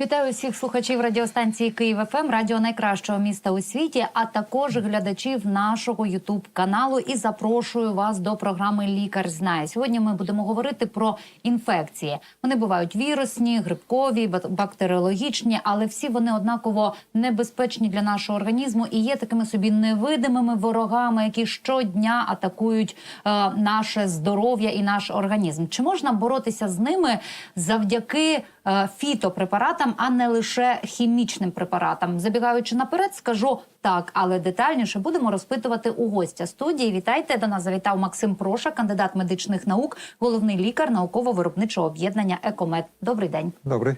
Вітаю всіх слухачів радіостанції Київ ФМ, радіо найкращого міста у світі, а також глядачів нашого Ютуб каналу. І запрошую вас до програми Лікар знає. Сьогодні ми будемо говорити про інфекції. Вони бувають вірусні, грибкові, бак- бактеріологічні, але всі вони однаково небезпечні для нашого організму і є такими собі невидимими ворогами, які щодня атакують е, наше здоров'я і наш організм. Чи можна боротися з ними завдяки е, фітопрепаратам, а не лише хімічним препаратам? Забігаючи наперед, скажу так, але детальніше будемо розпитувати у гостя студії. Вітайте до нас. Завітав Максим Проша, кандидат медичних наук, головний лікар науково-виробничого об'єднання Екомед. Добрий день. Добре.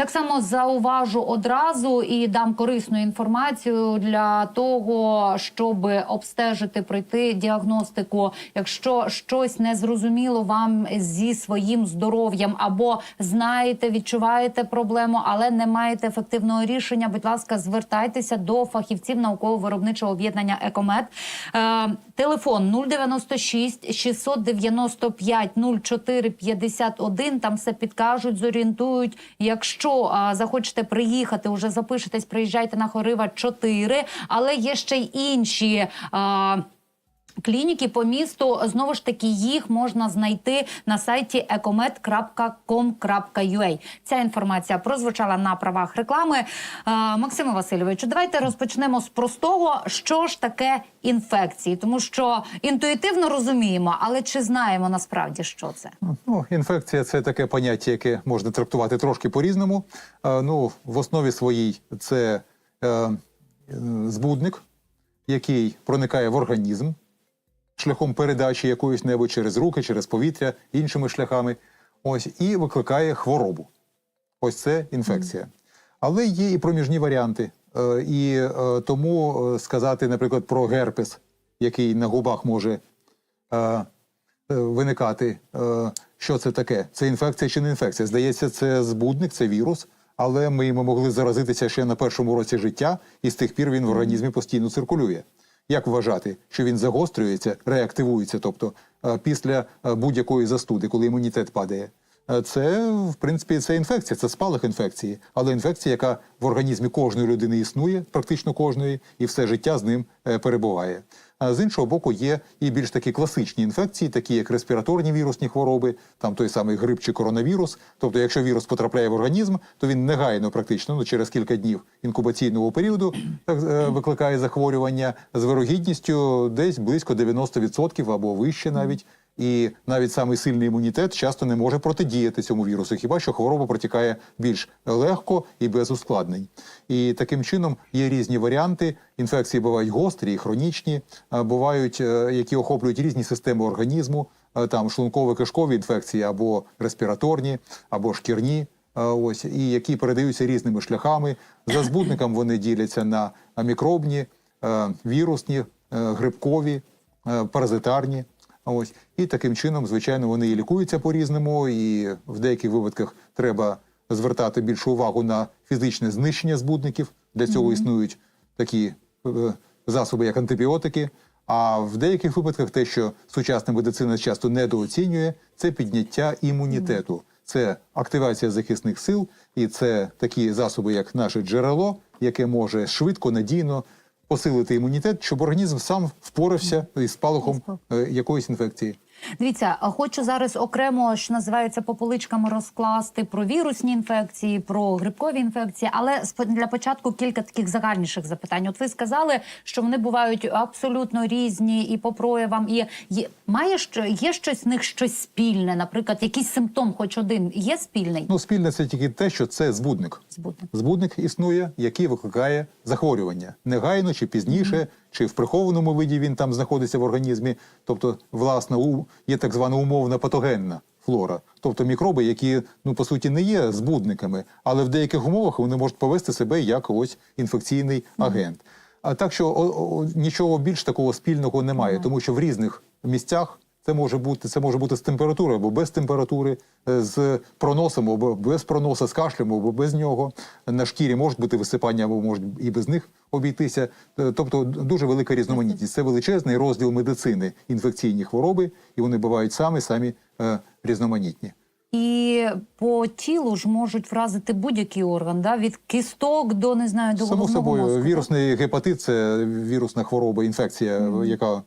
Так само зауважу одразу і дам корисну інформацію для того, щоб обстежити, пройти діагностику. Якщо щось не зрозуміло вам зі своїм здоров'ям, або знаєте, відчуваєте проблему, але не маєте ефективного рішення, будь ласка, звертайтеся до фахівців науково-виробничого об'єднання Екомед. Е, телефон 096 695 04 51. Там все підкажуть, зорієнтують. Якщо а, захочете приїхати, уже запишетесь, приїжджайте на Хорива 4, але є ще й інші. А, Клініки по місту знову ж таки їх можна знайти на сайті ecomed.com.ua. Ця інформація прозвучала на правах реклами. Е, Максиме Васильовичу, давайте розпочнемо з простого, що ж таке інфекції, тому що інтуїтивно розуміємо, але чи знаємо насправді, що це? Ну, інфекція це таке поняття, яке можна трактувати трошки по-різному. Е, ну, в основі своїй це е, е, збудник, який проникає в організм шляхом передачі якоїсь небудь через руки, через повітря, іншими шляхами. Ось і викликає хворобу. Ось це інфекція. Але є і проміжні варіанти. Е, І е, тому е, сказати, наприклад, про герпес, який на губах може виникати. Що це таке? Це інфекція чи не інфекція? Здається, це збудник, це вірус, але ми могли заразитися ще на першому році життя, і з тих пір він в організмі постійно циркулює. Як вважати, що він загострюється, реактивується, тобто е, після е, будь-якої застуди, коли імунітет падає? Е, Це, в принципі, це інфекція, це спалах інфекції, але інфекція, яка в організмі кожної людини існує, практично кожної, і все життя з ним перебуває. А з іншого боку, є і більш такі класичні інфекції, такі як респіраторні вірусні хвороби, там той самий грип чи коронавірус. Тобто, якщо вірус потрапляє в організм, то він негайно, практично, ну через кілька днів інкубаційного періоду, так е, викликає захворювання з вирогідністю десь близько 90% або вище навіть. І навіть самий сильний імунітет часто не може протидіяти цьому вірусу, хіба що хвороба протікає більш легко і без ускладнень. І таким чином є різні варіанти. Інфекції бувають гострі і хронічні, бувають, е, які охоплюють різні системи організму, е, там шлунково-кишкові інфекції або респіраторні, або шкірні. е, Ось і які передаються різними шляхами. За збудником вони діляться на мікробні, вірусні, грибкові, паразитарні. Ось і таким чином, звичайно, вони і лікуються по-різному, і в деяких випадках треба звертати більшу увагу на фізичне знищення збудників. Для цього існують такі е, засоби, як антибіотики. А в деяких випадках те, що сучасна медицина часто недооцінює, це підняття імунітету, це активація захисних сил, і це такі засоби, як наше джерело, яке може швидко, надійно посилити імунітет, щоб організм сам впорався із спалахом е, якоїсь інфекції. Дивіться, хочу зараз окремо, що називається по поличкам розкласти про вірусні інфекції, про грибкові інфекції, але для початку кілька таких загальніших запитань. От ви сказали, що вони бувають абсолютно різні і по проявам. І є має що є щось з них щось спільне, наприклад, якийсь симптом, хоч один є спільний Ну, спільне це тільки те, що це збудник. збутник. Збудник існує, який викликає захворювання негайно чи пізніше, чи в прихованому виді він там знаходиться в організмі. Тобто, власне, у- є так звана умовна патогенна флора, тобто мікроби, які ну по суті не є збудниками, але в деяких умовах вони можуть повести себе як ось інфекційний агент. А так що о, о, нічого більш такого спільного немає, тому що в різних місцях. Це може бути це може бути з температурою або без температури, е, з проносом або без проноса, з кашлем або без нього. На шкірі можуть бути висипання, або можуть і без них обійтися. Е, Тобто дуже велика різноманітність. Це величезний розділ медицини інфекційні хвороби, і вони бувають самі самі е, різноманітні. І по тілу ж можуть вразити будь-який орган, да? від кісток до не знаю до Само головного собою, мозку. так? вірусний гепатит це вірусна хвороба, інфекція, яка е,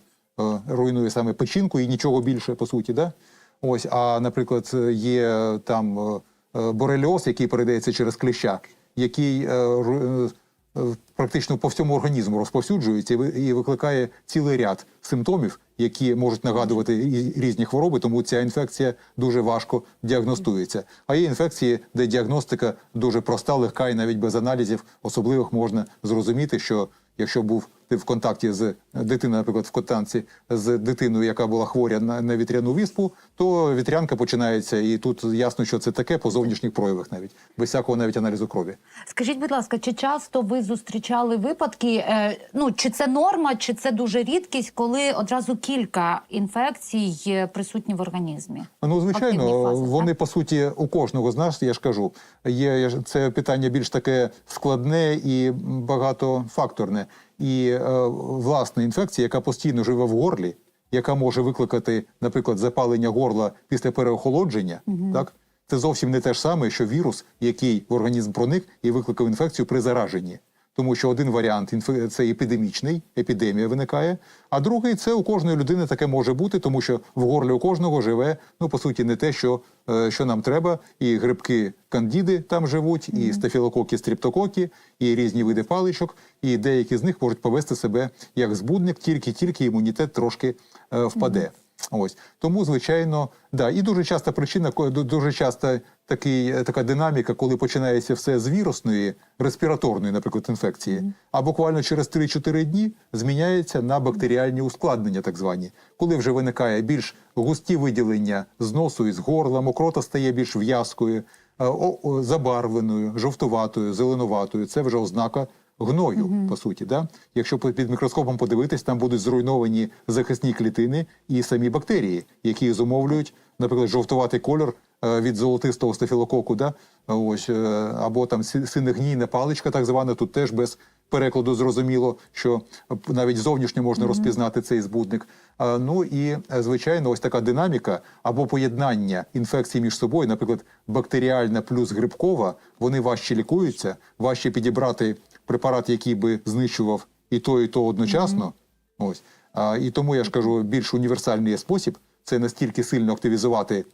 руйнує саме печінку і нічого більше, по суті. Да? Ось, а, наприклад, є там е, е, борельоз, який передається через кліща, який е, е, е, практично по всьому організму розповсюджується і викликає цілий ряд симптомів, які можуть нагадувати різні хвороби, тому ця інфекція дуже важко діагностується. А є інфекції, де діагностика дуже проста, легка, і навіть без аналізів особливих можна зрозуміти, що якщо був ти в контакті з дитиною, наприклад, в контакті з дитиною, яка була хворя на, на вітряну віспу, то вітрянка починається, і тут ясно, що це таке по зовнішніх проявах, навіть без всякого навіть аналізу крові. Скажіть, будь ласка, чи часто ви зустрічали випадки? Е, ну чи це норма, чи це дуже рідкість, коли одразу кілька інфекцій присутні в організмі? Ну, звичайно, фази, вони так? по суті у кожного з нас, я ж кажу, є ж- це питання більш таке складне і багатофакторне. І е, власна інфекція, яка постійно живе в горлі, яка може викликати, наприклад, запалення горла після переохолодження, так це зовсім не те ж саме, що вірус, який в організм проник і викликав інфекцію при зараженні. Тому що один варіант це епідемічний, епідемія виникає, а другий це у кожної людини таке може бути, тому що в горлі у кожного живе, ну по суті, не те, що, е, що нам треба. І грибки кандіди там живуть, і стафілококи, стріптококи, і різні види паличок, і деякі з них можуть повести себе як збудник, тільки-тільки імунітет трошки е, впаде. Ось. Тому, звичайно, да, і дуже часта причина, дуже часто такий, е, така динаміка, коли починається все з вірусної, респіраторної, наприклад, інфекції, а буквально через 3-4 дні зміняється на бактеріальні ускладнення, так звані, коли вже виникає більш густі виділення з носу і з горла, мокрота стає більш в'язкою, е, забарвленою, жовтуватою, зеленуватою. Це вже ознака гною, по суті. Да? Якщо під мікроскопом подивитись, там будуть зруйновані захисні клітини і самі бактерії, які зумовлюють, наприклад, жовтуватий кольор е, від золотистого стафілококу, да? Ось, е, або там синегнійна паличка, так звана, тут теж без перекладу зрозуміло, що навіть зовнішньо можна розпізнати цей збудник. Ну і е, звичайно, ось така динаміка або поєднання інфекцій між собою, наприклад, бактеріальна плюс грибкова, вони важче лікуються, важче підібрати препарат, який би знищував і то, і то одночасно. Ось а, і тому я ж кажу, більш універсальний є спосіб це настільки сильно активізувати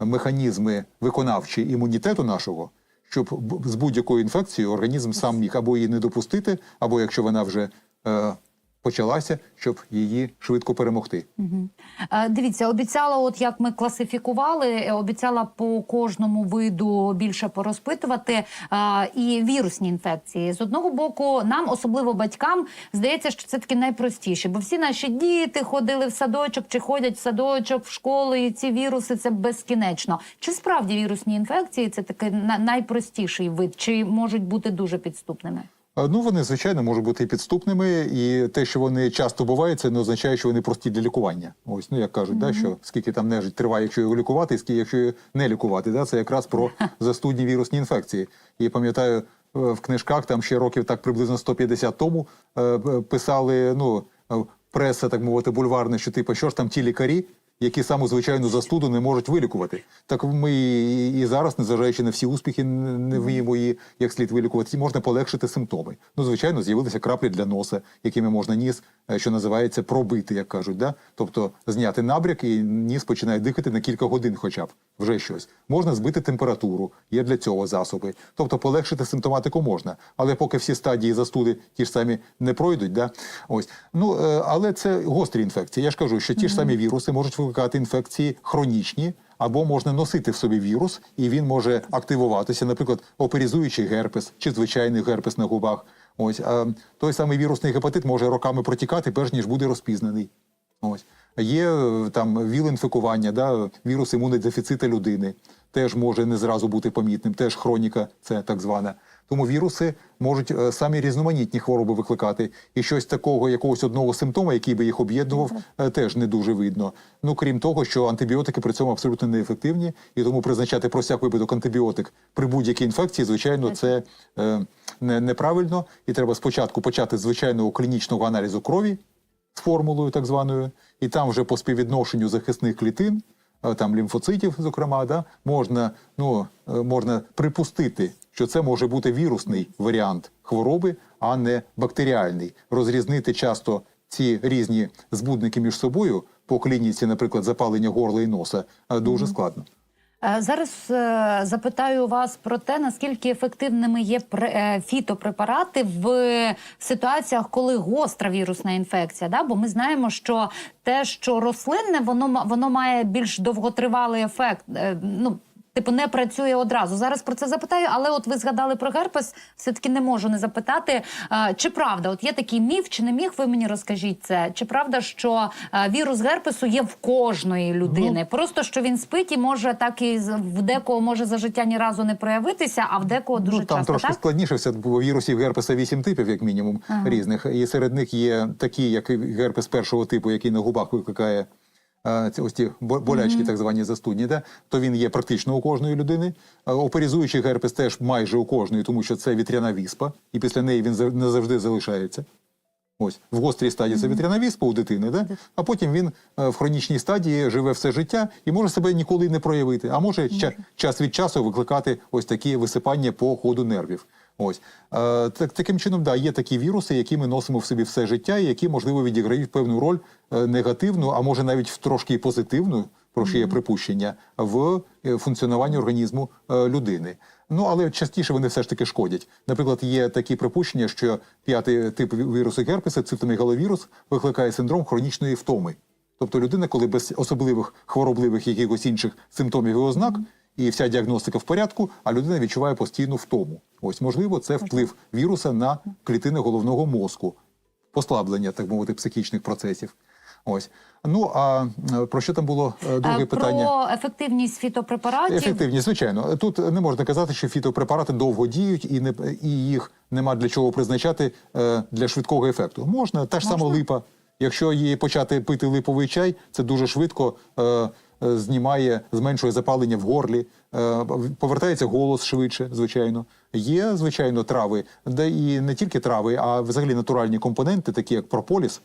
механізми виконавчі імунітету нашого, щоб з будь-якою інфекцією організм сам міг або її не допустити, або якщо вона вже е, почалася, щоб її швидко перемогти. Е, Дивіться, обіцяла, от як ми класифікували, е, обіцяла по кожному виду більше порозпитувати. е, І вірусні інфекції з одного боку, нам, особливо батькам, здається, що це таки найпростіше, бо всі наші діти ходили в садочок чи ходять в садочок, в школу, і ці віруси це безкінечно. Чи справді вірусні інфекції це такий на- найпростіший вид, чи можуть бути дуже підступними? А, Ну, вони, звичайно, можуть бути і підступними, і те, що вони часто бувають, це не означає, що вони прості для лікування. Ось, ну як кажуть, да, що скільки там нежить триває, якщо його лікувати, і скільки якщо його не лікувати. Да, це якраз про застудні вірусні інфекції. І пам'ятаю, е, в книжках там ще років так приблизно 150 тому е, е, писали, ну, е, преса, так мовити, бульварна, що типу, що ж там ті лікарі, які саму звичайну застуду не можуть вилікувати. Так ми і, зараз, незважаючи на всі успіхи, не не вміємо її як слід вилікувати, можна полегшити симптоми. Ну, звичайно, з'явилися краплі для носа, якими можна ніс, е, що називається, пробити, як кажуть. Да? Тобто зняти набряк і ніс починає дихати на кілька годин, хоча б вже щось. Можна збити температуру, є для цього засоби. Тобто полегшити симптоматику можна. Але поки всі стадії застуди ті ж самі не пройдуть, да? ось. Ну, е, але це гострі інфекції. Я ж кажу, що ті ж самі віруси можуть викликати інфекції хронічні, або можна носити в собі вірус, і він може активуватися, наприклад, оперізуючий герпес чи звичайний герпес на губах. Ось а той самий вірусний гепатит може роками протікати, перш ніж буде розпізнаний. Ось є е, там віл інфікування, да, вірус імунодефіциту людини. Теж може не зразу бути помітним, теж хроніка, це так звана. Тому віруси можуть е, самі різноманітні хвороби викликати, і щось такого, якогось одного симптома, який би їх об'єднував, е, теж не дуже видно. Ну крім того, що антибіотики при цьому абсолютно неефективні, і тому призначати про всяк випадок антибіотик при будь-якій інфекції, звичайно, це е, не, неправильно. І треба спочатку почати з звичайного клінічного аналізу крові з формулою, так званою, і там вже по співвідношенню захисних клітин, там лімфоцитів, зокрема, да, можна, ну, е, можна припустити, що це може бути вірусний варіант хвороби, а не бактеріальний. Розрізнити часто ці різні збудники між собою по клініці, наприклад, запалення горла і носа, е, дуже складно. Е, Зараз е, запитаю вас про те, наскільки ефективними є е, фітопрепарати в ситуаціях, коли гостра вірусна інфекція. Да? Бо ми знаємо, що те, що рослинне, воно воно має більш довготривалий ефект. Ну Типу не працює одразу. Зараз про це запитаю, але от ви згадали про герпес, все-таки не можу не запитати. е, Чи правда, от є такий міф, чи не міф, ви мені розкажіть це. Чи правда, що е, вірус герпесу є в кожної людини? Просто що він спить і може так і в декого може за життя ні разу не проявитися, а в декого дуже ну, там часто трошки так? складніше все, бо вірусів герпеса вісім типів, як мінімум, різних. І серед них є такі, як герпес першого типу, який на губах викликає е, ці ось ті болячки, так звані застудні, да? то він є практично у кожної людини. Оперізуючий герпес теж майже у кожної, тому що це вітряна віспа, і після неї він не завжди залишається. Ось в гострій стадії це вітряна віспа у дитини, да? а потім він е, в хронічній стадії живе все життя і може себе ніколи не проявити, а може ча- час від часу викликати ось такі висипання по ходу нервів. Ось е, так, таким чином, да, є такі віруси, які ми носимо в собі все життя, і які можливо відіграють певну роль е, негативну, а може навіть в трошки і позитивну, про що є припущення в е, функціонуванні організму людини. Ну але частіше вони все ж таки шкодять. Наприклад, є такі припущення, що п'ятий тип вірусу герпеса, цитомегаловірус, викликає синдром хронічної втоми. Тобто людина, коли без особливих хворобливих якихось інших симптомів і ознак, і вся діагностика в порядку, а людина відчуває постійну втому. Ось можливо, це вплив віруса на клітини головного мозку, послаблення, так мовити, психічних процесів. Ось. Ну а е, про що там було е, друге Е, питання? Про ефективність фітопрепаратів. Ефективні, звичайно. Тут не можна казати, що фітопрепарати довго діють і не і їх нема для чого призначати для швидкого ефекту. Можна та ж сама липа. Якщо її почати пити липовий чай, це дуже швидко знімає, зменшує запалення в горлі, е, повертається голос швидше, звичайно. Є, звичайно, трави, де і не тільки трави, а взагалі натуральні компоненти, такі як прополіс,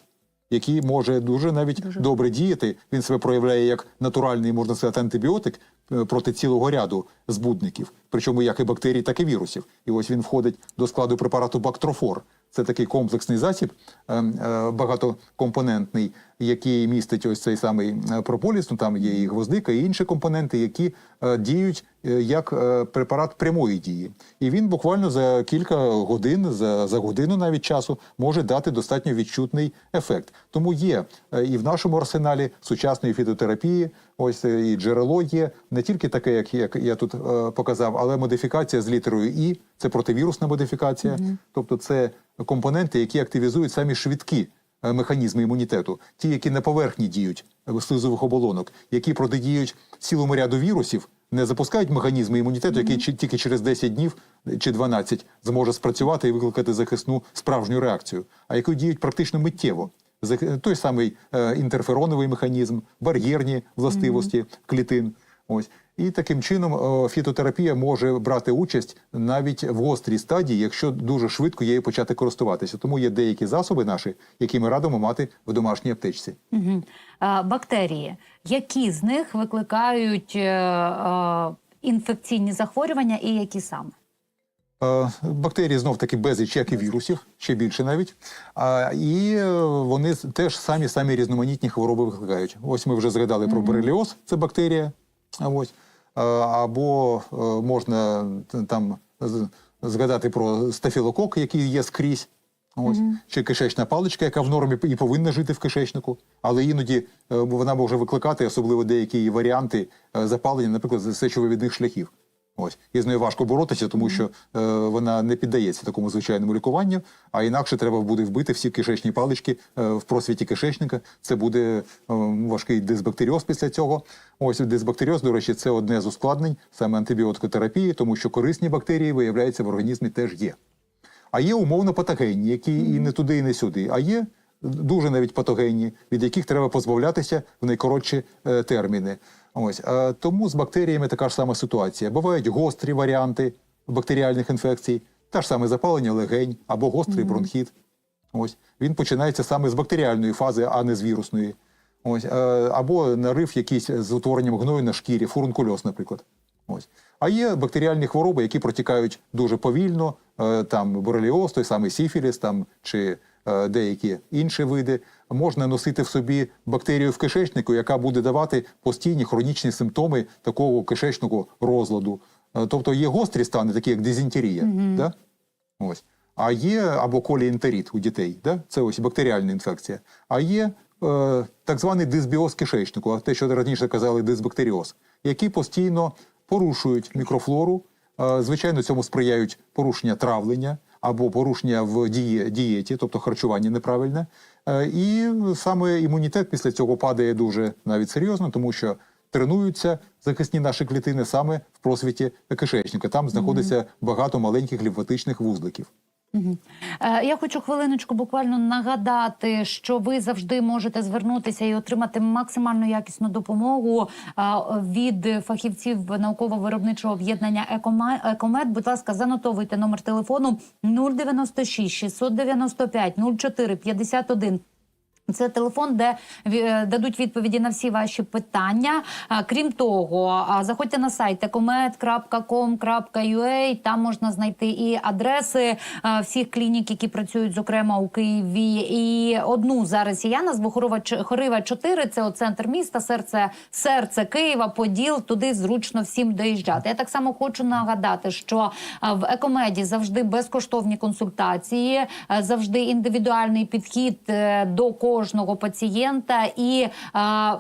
який може дуже навіть добре діяти. Він себе проявляє як натуральний, можна сказати, антибіотик е, проти цілого ряду збудників, причому як і бактерій, так і вірусів. І ось він входить до складу препарату Бактрофор. Це такий комплексний засіб, е, е, багатокомпонентний, який містить ось цей самий е, прополіс. Ну там є і гвоздика, і інші компоненти, які е, діють е, як е, препарат прямої дії. І він буквально за кілька годин, за, за годину навіть часу, може дати достатньо відчутний ефект. Тому є е, і в нашому арсеналі сучасної фітотерапії, ось е, і джерело є не тільки таке, як, як я тут е, показав, але модифікація з літерою І, це противірусна модифікація, тобто це компоненти, які активізують самі швидкі механізми імунітету, ті, які на поверхні діють е, слизових оболонок, які протидіють цілому ряду вірусів, не запускають механізми імунітету, який тільки через 10 днів е, чи 12 зможе спрацювати і викликати захисну справжню реакцію, а які діють практично миттєво. Той самий е, інтерфероновий механізм, бар'єрні властивості клітин. Ось і таким чином фітотерапія може брати участь навіть в гострій стадії, якщо дуже швидко її почати користуватися. Тому є деякі засоби наші, які ми радимо мати в домашній аптечці. Мгм. Е, Бактерії. Які з них викликають е, е, інфекційні захворювання і які саме? Бактерії знов таки безліч, як і вірусів, ще більше навіть. А, і е, вони теж самі самі різноманітні хвороби викликають. Ось ми вже згадали про бореліоз, це бактерія. А ось. Е, Або е, можна там згадати про стафілокок, який є скрізь. Ось чи кишечна паличка, яка в нормі і повинна жити в кишечнику, але іноді е, вона може викликати, особливо деякі варіанти е, запалення, наприклад, з сечовивідних шляхів. Ось і з нею важко боротися, тому що е, вона не піддається такому звичайному лікуванню. А інакше треба буде вбити всі кишечні палички е, в просвіті кишечника. Це буде е, важкий дисбактеріоз після цього. Ось дисбактеріоз, до речі, це одне з ускладнень саме антибіотикотерапії, тому що корисні бактерії виявляється в організмі теж є. А є умовно патогенні, які і не туди, і не сюди. А є дуже навіть патогенні, від яких треба позбавлятися в найкоротші е, терміни. Ось тому з бактеріями така ж сама ситуація. Бувають гострі варіанти бактеріальних інфекцій, та ж саме запалення легень або гострий бронхіт. Ось він починається саме з бактеріальної фази, а не з вірусної. Ось або нарив якийсь з утворенням гною на шкірі, фурункульоз, наприклад. Ось. А є бактеріальні хвороби, які протікають дуже повільно, е, там бореліоз, той самий сіфіліс, там чи деякі інші види. Можна носити в собі бактерію в кишечнику, яка буде давати постійні хронічні симптоми такого кишечного розладу. Е, Тобто є гострі стани, такі як дизентерія. Да? Ось. А є або коліентерит у дітей, да? це ось бактеріальна інфекція. А є е, так званий дисбіоз кишечнику, а те, що раніше казали дисбактеріоз, які постійно порушують мікрофлору. Е, звичайно, цьому сприяють порушення травлення або порушення в діє, дієті, тобто харчування неправильне. Е, і саме імунітет після цього падає дуже навіть серйозно, тому що тренуються захисні наші клітини саме в просвіті кишечника. Там знаходиться багато маленьких лімфатичних вузликів. Е, Я хочу хвилиночку буквально нагадати, що ви завжди можете звернутися і отримати максимально якісну допомогу е, від фахівців науково-виробничого об'єднання «Екома- Екомед. Будь ласка, занотовуйте номер телефону 096 695 04 51. Це телефон, де е, дадуть відповіді на всі ваші питання. Крім того, заходьте на сайт ecomed.com.ua, Там можна знайти і адреси всіх клінік, які працюють, зокрема у Києві. І одну зараз я назву Хорива 4, Це центр міста, серце серце Києва, Поділ. Туди зручно всім доїжджати. Я так само хочу нагадати, що в екомеді завжди безкоштовні консультації, завжди індивідуальний підхід е, до кожного пацієнта і а,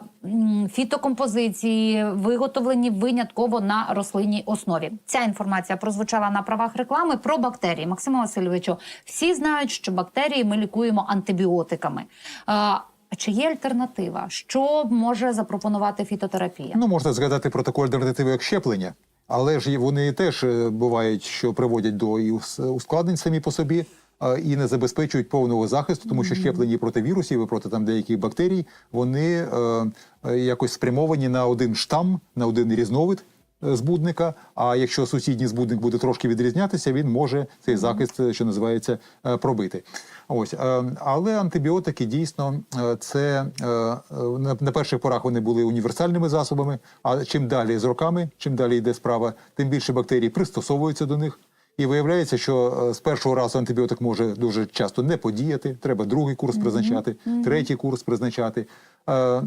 фітокомпозиції виготовлені винятково на рослинній основі. Ця інформація прозвучала на правах реклами про бактерії. Максиме Васильовичу, всі знають, що бактерії ми лікуємо антибіотиками. А, чи є альтернатива? Що може запропонувати фітотерапія? Ну, можна згадати про таку альтернативу, як щеплення, але ж вони теж е, бувають, що приводять до і ускладнень самі по собі. І не забезпечують повного захисту, тому що щеплені проти вірусів і проти там деяких бактерій, вони е, е, якось спрямовані на один штам, на один різновид е, збудника. А якщо сусідній збудник буде трошки відрізнятися, він може цей захист, що називається, пробити. Ось, але антибіотики дійсно це на перших порах вони були універсальними засобами. А чим далі з роками, чим далі йде справа, тим більше бактерій пристосовуються до них. І виявляється, що е, з першого разу антибіотик може дуже часто не подіяти. Треба другий курс призначати, третій курс призначати. Е, е,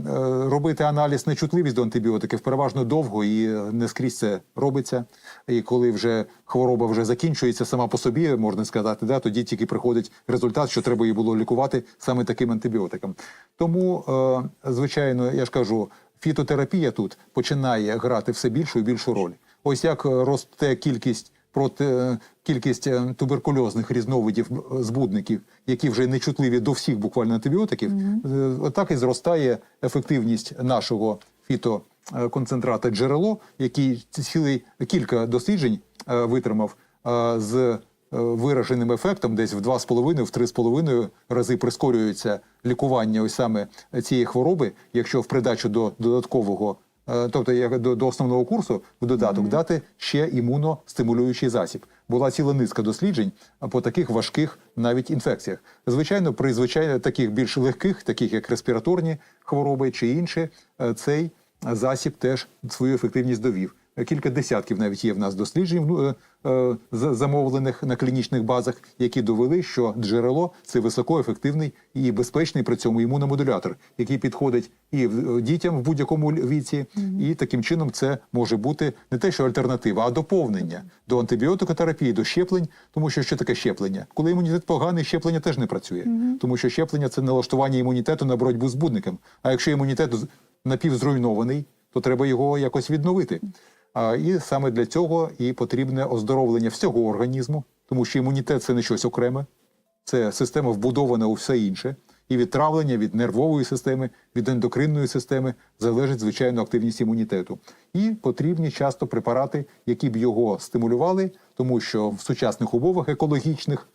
Робити аналіз на чутливість до антибіотиків переважно довго і не скрізь це робиться. І коли вже хвороба вже закінчується сама по собі, можна сказати, да, тоді тільки приходить результат, що треба її було лікувати саме таким антибіотиком. Тому, звичайно, я ж кажу, фітотерапія тут починає грати все більшу і більшу роль. Ось як росте кількість проти е, кількість е, туберкульозних різновидів е, збудників, які вже не чутливі до всіх буквально антибіотиків, е, отак і зростає ефективність нашого фітоконцентрата джерело, який цілий кілька досліджень витримав з вираженим ефектом, десь в 2,5 в 3,5 рази прискорюється лікування ось саме цієї хвороби, якщо в придачу до додаткового. Е, Тобто, як до, до основного курсу в додаток дати ще імуностимулюючий засіб. Була ціла низка досліджень по таких важких навіть інфекціях. Звичайно, при звичайно таких більш легких, таких як респіраторні хвороби чи інші, е, цей засіб теж свою ефективність довів. Кілька десятків навіть є в нас досліджень ну, е, е, за- замовлених на клінічних базах, які довели, що джерело це високоефективний і безпечний при цьому імуномодулятор, який підходить і е, дітям в будь-якому віці, і таким чином це може бути не те, що альтернатива, а доповнення до антибіотикотерапії, до щеплень. Тому що що таке щеплення? Коли імунітет поганий, щеплення теж не працює, тому що щеплення це налаштування імунітету на боротьбу з збудником. А якщо імунітет напівзруйнований, то треба його якось відновити. І саме для цього і потрібне оздоровлення всього організму, тому що імунітет це не щось окреме, це система вбудована у все інше. І від травлення, від нервової системи, від ендокринної системи залежить звичайно активність імунітету. І потрібні часто препарати, які б його стимулювали, тому що в сучасних умовах екологічних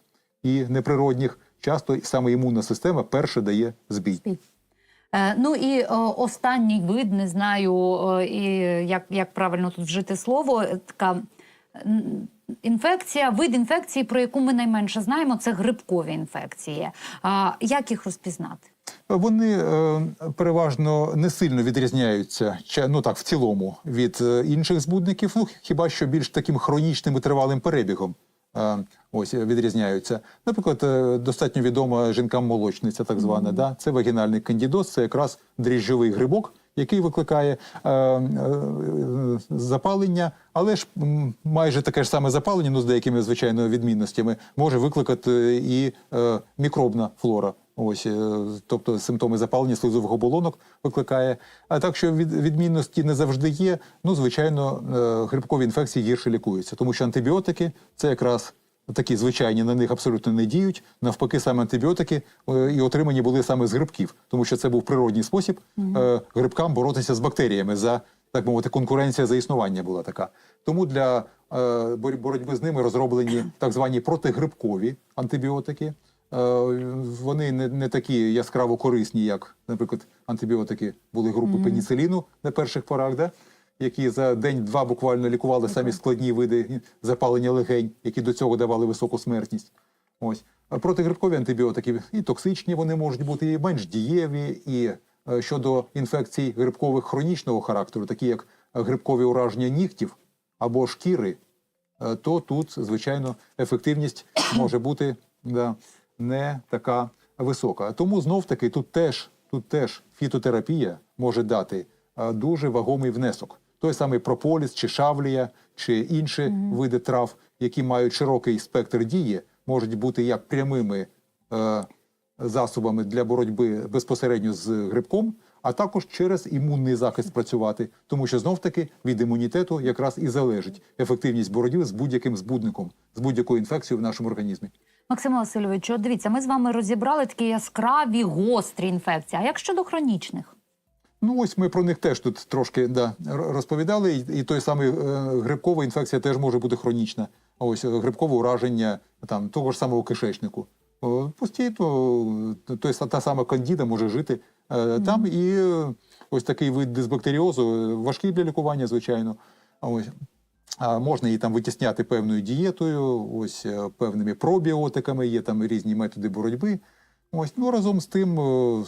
і неприродних часто саме імунна система перша дає збій. Е, Ну і останній вид, не знаю, і як, як правильно тут вжити слово, е, така інфекція, вид інфекції, про яку ми найменше знаємо, це грибкові інфекції. Як їх розпізнати? Вони е, переважно не сильно відрізняються, ну так в цілому від е, інших збудників, ну хіба що більш таким хронічним і тривалим перебігом. Е, Ось е, відрізняються. Наприклад, е, достатньо відома жінкам молочниця, так звана. Да? Це вагінальний кандідоз, це якраз дріжджовий грибок, який викликає е, е, запалення, але ж майже таке ж саме запалення, ну з деякими звичайно відмінностями, може викликати і е, мікробна флора. Ось, е, тобто симптоми запалення слизових оболонок викликає. А так що від, відмінності не завжди є. Ну, звичайно, е, грибкові інфекції гірше лікуються, тому що антибіотики це якраз такі звичайні, на них абсолютно не діють. Навпаки, саме антибіотики е, і отримані були саме з грибків, тому що це був природній спосіб е, грибкам боротися з бактеріями за так мовити, конкуренція за існування була така. Тому для боротьби з ними розроблені так звані протигрибкові антибіотики. Е, Вони не, не такі яскраво корисні, як, наприклад, антибіотики були групи пеніциліну на перших порах, да? які за день-два буквально лікували самі складні види запалення легень, які до цього давали високу смертність. Ось А протигрибкові антибіотики і токсичні вони можуть бути, і менш дієві, і е, щодо інфекцій грибкових хронічного характеру, такі як грибкові ураження нігтів або шкіри, е, то тут, звичайно, ефективність може бути да, не така висока. Тому знов таки тут теж, тут теж фітотерапія може дати е, дуже вагомий внесок. Той самий прополіс, чи шавлія, чи інші види трав, які мають широкий спектр дії, можуть бути як прямими е, засобами для боротьби безпосередньо з грибком, а також через імунний захист працювати, тому що знов таки від імунітету якраз і залежить ефективність боротьби з будь-яким збудником, з будь-якою інфекцією в нашому організмі. Максиме Васильовичу, от дивіться, ми з вами розібрали такі яскраві гострі інфекції. А як щодо хронічних? Ну ось ми про них теж тут трошки да, розповідали. І, і той самий е, грибкова інфекція теж може бути хронічна. А Ось е, грибкове ураження там того ж самого кишечнику. Постійно той та сама кандіда може жити е, там. І е, ось такий вид дисбактеріозу е, важкий для лікування, звичайно. Ось. Можна її там витісняти певною дієтою, ось е, певними пробіотиками, є там різні методи боротьби. Ось ну разом з тим, е,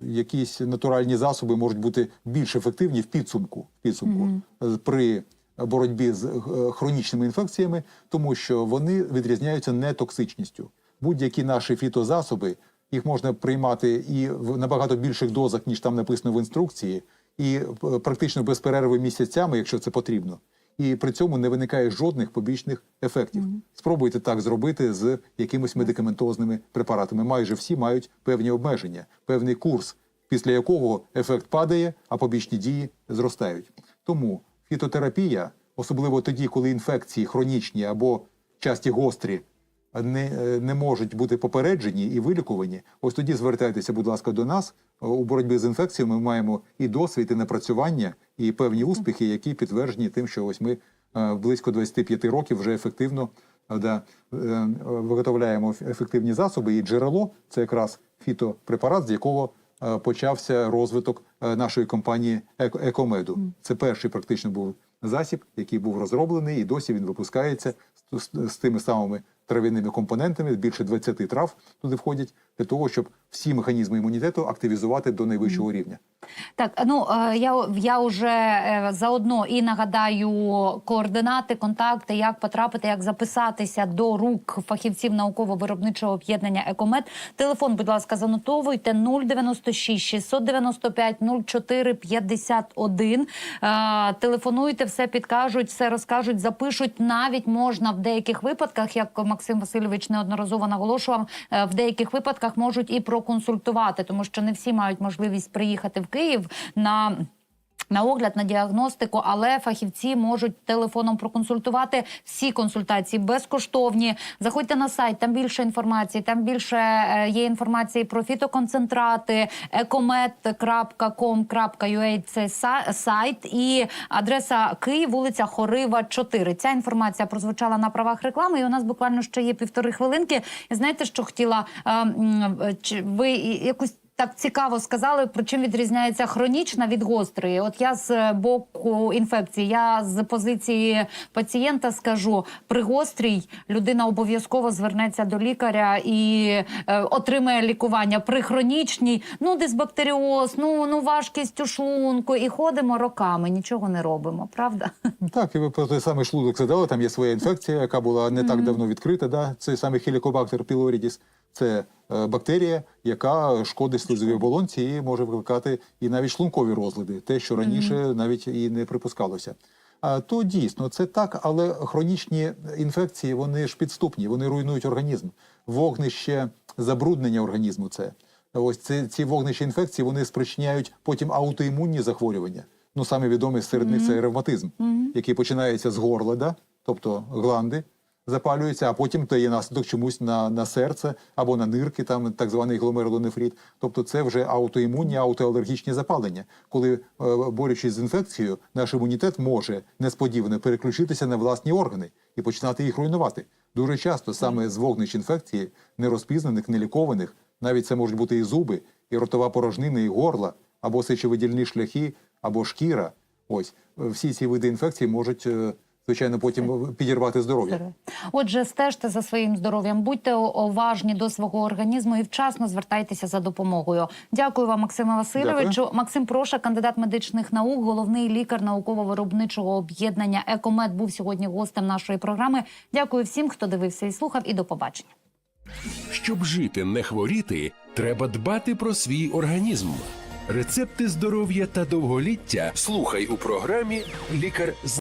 якісь натуральні засоби можуть бути більш ефективні в підсумку, в підсумку е, при боротьбі з хронічними інфекціями, тому що вони відрізняються нетоксичністю. Будь-які наші фітозасоби їх можна приймати і в набагато більших дозах, ніж там написано в інструкції, і практично без перерви місяцями, якщо це потрібно. І при цьому не виникає жодних побічних ефектів. Спробуйте так зробити з якимись медикаментозними препаратами. Майже всі мають певні обмеження, певний курс, після якого ефект падає, а побічні дії зростають. Тому фітотерапія, особливо тоді, коли інфекції хронічні або часті гострі, не, е, не можуть бути попереджені і вилікувані, ось тоді звертайтеся, будь ласка, до нас. Е, У боротьбі з інфекціями ми маємо і досвід, і напрацювання, і певні успіхи, які підтверджені тим, що ось ми е, близько 25 років вже ефективно е, да, е, виготовляємо ефективні засоби. І джерело це якраз фітопрепарат, з якого почався розвиток нашої компанії Еко- Екомеду. Це перший практично був засіб, який був розроблений, і досі він випускається з, з, з тими самими трав'яними компонентами. Більше 20 трав туди входять для того, щоб всі механізми імунітету активізувати до найвищого рівня. Так, ну е, я, я вже е, заодно і нагадаю координати, контакти, як потрапити, як записатися до рук фахівців науково-виробничого об'єднання Екомед. Телефон, будь ласка, занотовуйте 096 695 04 51. Е, Телефонуйте, все підкажуть, все розкажуть, запишуть. Навіть можна в деяких випадках, як Максим Васильович неодноразово наголошував, е, в деяких випадках можуть і проконсультувати, тому що не всі мають можливість приїхати в Київ на. На огляд, на діагностику, але фахівці можуть телефоном проконсультувати. Всі консультації безкоштовні. Заходьте на сайт, там більше інформації, там більше е, є інформації про фітоконцентрати, ecomed.com.ua – це сайт і адреса Київ, вулиця Хорива, 4. Ця інформація прозвучала на правах реклами, і у нас буквально ще є півтори хвилинки. Знаєте, що хотіла е, м, е, ви якусь. Так цікаво сказали, про чим відрізняється хронічна від гострої. От я з боку інфекції, я з позиції пацієнта скажу, при гострій людина обов'язково звернеться до лікаря і е, отримає лікування. При хронічній, ну дисбактеріоз, ну, ну важкість у шлунку, і ходимо роками, нічого не робимо, правда? Так, і ви про той самий шлунок згадали, там є своя інфекція, яка була не так давно відкрита. Да? Цей самий хелікобактер пілорідіс. Це е, бактерія, яка шкодить слизовій оболонці і може викликати і навіть шлункові розлади, те, що раніше навіть і не припускалося. А то дійсно це так, але хронічні інфекції вони ж підступні, вони руйнують організм. Вогнище забруднення організму. Це ось ці, ці вогнища інфекції вони спричиняють потім аутоімунні захворювання. Ну саме відомий серед них це ревматизм, який починається з горла, да? тобто гланди запалюються, а потім дає наслідок чомусь на, на серце або на нирки, там так званий гломерулонефрит. Тобто це вже аутоімунні, аутоалергічні запалення. Коли, е, борючись з інфекцією, наш імунітет може несподівано переключитися на власні органи і починати їх руйнувати. Дуже часто саме з вогнищ інфекції, нерозпізнаних, нелікованих, навіть це можуть бути і зуби, і ротова порожнина, і горла, або сечовидільні шляхи, або шкіра. Ось всі ці види інфекції можуть, е, звичайно, потім підірвати здоров'я. Отже, стежте за своїм здоров'ям, будьте уважні до свого організму і вчасно звертайтеся за допомогою. Дякую вам, Максиме Васильовичу. Максим Проша, кандидат медичних наук, головний лікар науково-виробничого об'єднання Екомед, був сьогодні гостем нашої програми. Дякую всім, хто дивився і слухав. І до побачення. Щоб жити, не хворіти, треба дбати про свій організм. Рецепти здоров'я та довголіття слухай у програмі Лікар